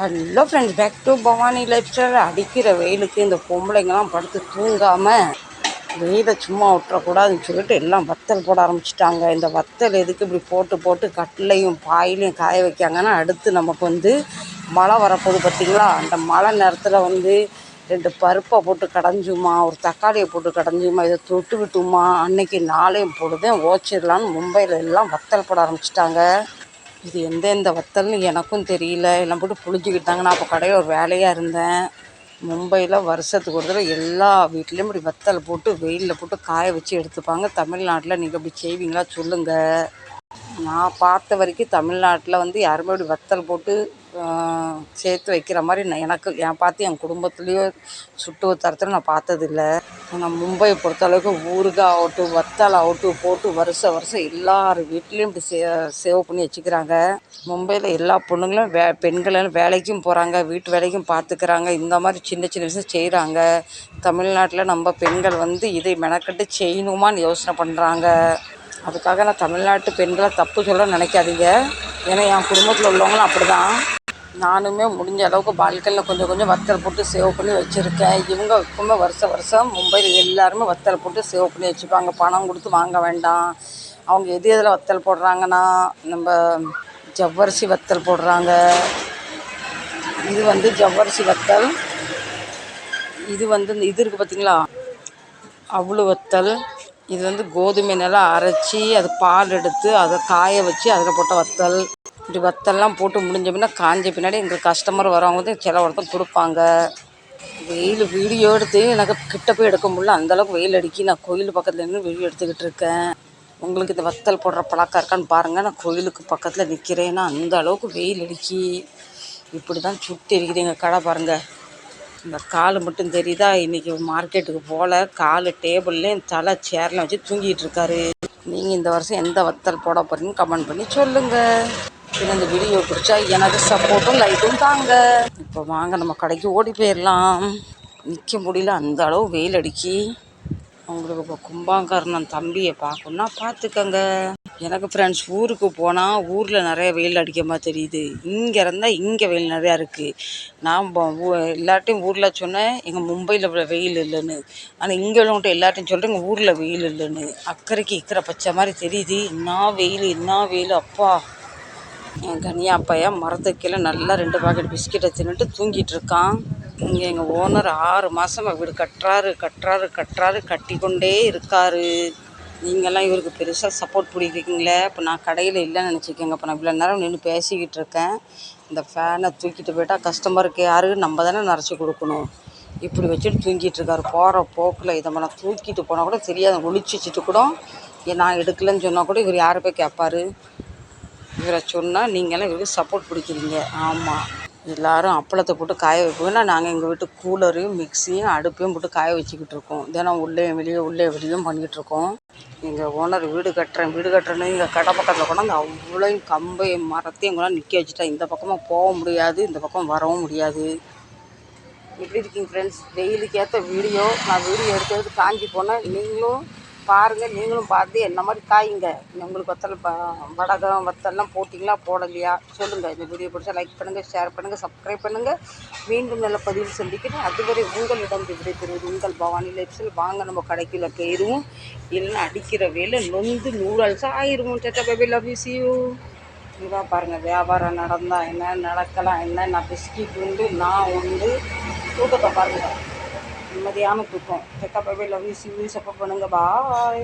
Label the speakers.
Speaker 1: Hello friends back to Bhavani lifestyle அடிக்கிற வெயிலுக்கு இந்த பொம்பளைங்கெல்லாம் படுத்து தூங்காமல் வெயிலை சும்மா விட்டுறக்கூடாதுன்னு சொல்லிட்டு எல்லாம் வத்தல் போட ஆரம்பிச்சிட்டாங்க. இந்த வத்தல் எதுக்கு இப்படி போட்டு போட்டு கட்டிலையும் பாயிலையும் காய வைக்காங்கன்னா அடுத்து நமக்கு வந்து மழை வரப்போகுது பார்த்தீங்களா? அந்த மழை நேரத்தில் வந்து ரெண்டு பருப்பை போட்டு கடைஞ்சுமா ஒரு தக்காளியை போட்டு கடைஞ்சுமா இதை தொட்டு விட்டுமா அன்னைக்கு நாளையும் போடுதேன் ஓச்சிடலான்னு மும்பையில் எல்லாம் வத்தல் போட ஆரம்பிச்சிட்டாங்க. இது எந்தெந்த வத்தல்னு எனக்கும் தெரியல. எல்லாம் போட்டு புழிஞ்சிக்கிட்டாங்க நான் அப்போ கடையில் ஒரு வேலையாக இருந்தேன். மும்பையில் வருஷத்துக்கு ஒரு தடவை எல்லா வீட்லேயும் இப்படி வத்தல் போட்டு வெயிலில் போட்டு காய வச்சு எடுத்துப்பாங்க. தமிழ்நாட்டில் நீங்கள் இப்படி செய்வீங்களா சொல்லுங்கள் நான் பார்த்த வரைக்கும் தமிழ்நாட்டில் வந்து யாருமே இப்படி வத்தல் போட்டு சேர்த்து வைக்கிற மாதிரி நான் எனக்கு என் பார்த்து என் குடும்பத்துலேயோ சுட்டு நான் பார்த்ததில்ல. ஆனால் மும்பையை பொறுத்தளவுக்கு ஊறுகாய் ஆகட்டும் வத்தல் ஆகட்டும் போட்டு வருஷம் வருஷம் எல்லார் வீட்லேயும் இப்படி சே சேவ் பண்ணி வச்சுக்கிறாங்க. மும்பையில் எல்லா பொண்ணுங்களும் வே பெண்களும் வேலைக்கும் போகிறாங்க வீட்டு வேலைக்கும் பார்த்துக்கிறாங்க. இந்த மாதிரி சின்ன சின்ன விஷயம் செய்கிறாங்க தமிழ்நாட்டில் நம்ம பெண்கள் வந்து இதை மெனக்கட்டு செய்யணுமான்னு யோசனை பண்ணுறாங்க அதுக்காக நான் தமிழ்நாட்டு பெண்களை தப்பு சொல்ல நினைக்காதீங்க. ஏன்னா என் குடும்பத்தில் உள்ளவங்களும் அப்படி தான் நானுமே முடிஞ்ச அளவுக்கு பால்கனியில் கொஞ்சம் கொஞ்சம் வத்தல் போட்டு சேவ் பண்ணி வச்சுருக்கேன். இவங்க எப்பவுமே வருஷம் வருஷம் மும்பையில் எல்லாருமே வத்தல் போட்டு சேவ் பண்ணி வச்சுப்பாங்க. பணம் கொடுத்து வாங்க வேண்டாம். அவங்க எது எதில் வத்தல் போடுறாங்கன்னா நம்ம ஜவ்வரிசி வத்தல் போடுறாங்க. இது வந்து ஜவ்வரிசி வத்தல். இது வந்து இந்த இது இருக்குது பார்த்தீங்களா அவ்வளோ வத்தல். இது வந்து கோதுமை நல்லா அரைச்சி அது பால் எடுத்து அதை காய வச்சு அதில் போட்ட வத்தல். இப்படி வத்தல்லாம் போட்டு முடிஞ்ச பின்னா காஞ்ச பின்னாடி எங்களுக்கு கஸ்டமர் வரவங்க வந்து சில ஒருத்தர் கொடுப்பாங்க. வெயில் வீடியோ எடுத்து எனக்கு கிட்ட போய் எடுக்க முடியல. அந்தளவுக்கு வெயில் அடிக்கி நான் கோயில் பக்கத்தில் நின்று வீடியோ எடுத்துக்கிட்டு இருக்கேன். உங்களுக்கு இந்த வத்தல் போடுற பழக்கம் இருக்கான்னு பாருங்கள் நான் கோயிலுக்கு பக்கத்தில் நிற்கிறேன்னா அந்த அளவுக்கு வெயில் அடிக்கி இப்படி தான் சுட்டு இருக்குது எங்கள் கடை பாருங்கள் இந்த கால் மட்டும் தெரியுதா? இன்றைக்கி மார்க்கெட்டுக்கு போகல கால் டேபிள்லேயும் தலை சேர்லாம் வச்சு தூங்கிட்டு இருக்காரு. நீங்கள் இந்த வருஷம் எந்த வத்தல் போட போகிறீங்கன்னு கமெண்ட் பண்ணி சொல்லுங்கள் பின்ன இந்த வீடியோ பிடிச்சா எனக்கு சப்போர்ட்டும் லைட்டும் தாங்க. இப்போ வாங்க நம்ம கடைக்கு ஓடி போயிடலாம் நிற்க முடியல அந்த அளவு வெயில் அடிக்கி. உங்களுக்கு இப்போ கும்பாங்கரணம் தம்பியை பார்க்கணுன்னா பார்த்துக்கங்க. எனக்கு ஃப்ரெண்ட்ஸ் ஊருக்கு போனால் ஊரில் நிறைய வெயில் அடிக்க மாதிரி தெரியுது. இங்கே இருந்தால் இங்கே வெயில் நிறையா இருக்குது நான் ப- எல்லார்ட்டையும் ஊரில் சொன்னேன் எங்கள் மும்பையில் வெயில் இல்லைன்னு. ஆனால் இங்கே உள்ளவங்கள்ட்ட எல்லார்ட்டையும் சொல்கிறேன் எங்கள் ஊரில் வெயில் இல்லைன்னு. அக்கறைக்கு இக்கரை பச்சை மாதிரி தெரியுது. என்ன வெயில் என்ன வெயில் அப்பா. என் கனியா பையன் மரத்துக்கு கீழே நல்லா ரெண்டு பாக்கெட் பிஸ்கெட்டை தின்னுட்டு தூங்கிட்டு இருக்கான். இங்கே எங்கள் ஓனர் ஆறு மாதமாக வீடு கட்டுறாரு கட்டுறாரு கட்டுறாரு கட்டி கொண்டே இருக்காரு. நீங்கள்லாம் இவருக்கு பெருசாக சப்போர்ட் பிடிக்கிறீங்களே? இப்போ நான் கடையில் இல்லைன்னு நினச்சிக்கோங்க. இப்போ நான் இவ்வளோ நேரம் நின்று பேசிக்கிட்டு இருக்கேன். இந்த ஃபேனை தூக்கிட்டு போயிட்டால் கஸ்டமருக்கு யாருக்கு நம்ம தானே நிறச்சி கொடுக்கணும். இப்படி வச்சுட்டு தூங்கிட்டு இருக்காரு. போகிற போக்கில் இதை நான் தூக்கிட்டு போனால் கூட தெரியாது. ஒழிச்சு வச்சுட்டு கூட ஏன் நான் எடுக்கலைன்னு சொன்னால் கூட இவர் யாரை போய் கேட்பாரு? இவரை சொன்னால் நீங்களாம் இவருக்கு சப்போர்ட் பிடிக்கிறீங்க. ஆமாம் எல்லாரும் அப்பளத்தை போட்டு காய வைப்போம்னா நாங்கள் எங்கள் வீட்டு கூலரையும் மிக்சியும் அடுப்பையும் போட்டு காய வச்சுக்கிட்டு இருக்கோம். தினம் உள்ளே வெளியே உள்ளே வெளியும் பண்ணிக்கிட்டு இருக்கோம். எங்கள் ஓனர் வீடு கட்டுறேன் வீடு கட்டுறேன்னு எங்கள் கடை பக்கத்தில் கொண்டாந்து அவ்வளோ கம்பையும் மரத்தையும் கூட நிற்க வச்சுட்டேன் இந்த பக்கமாக போக முடியாது இந்த பக்கம் வரவும் முடியாது. எப்படி இருக்கீங்க ஃப்ரெண்ட்ஸ் டெய்லிக்கு ஏற்ற வீடியோ நான் வீடியோ எடுத்து எடுத்து காஞ்சி போனேன் நீங்களும் பாருங்கள் நீங்களும் பார்த்து என்ன மாதிரி காயுங்க. உங்களுக்கு வத்தல் ப வடகம் வத்தல்லாம் போட்டிங்களா போடலையா? சொல்லுங்கள் இந்த வீடியோ பிடிச்சா லைக் பண்ணுங்கள் ஷேர் பண்ணுங்கள் சப்ஸ்கிரைப் பண்ணுங்கள் மீண்டும் நல்ல பதிவு சந்திக்கிறேன். அதுவரை உங்களிடம் விடைபெறுவது உங்கள் பவானி லைஃப்ஸில் வாங்க நம்ம கடைக்குள்ளே போயிடுவோம் இல்லைன்னா அடிக்கிற வேலை நொந்து நூடல்ஸாக ஆயிடுவோம் theta baby love you see you பாருங்கள் வியாபாரம் நடந்தால் என்ன நடக்கலாம் என்ன நான் பிஸ்கி உண்டு நான் உண்டு. தூக்கத்தை பாருங்கள் நிம்மதியான தூக்கம் checkup love you see you support பண்ணுங்கள் பாய்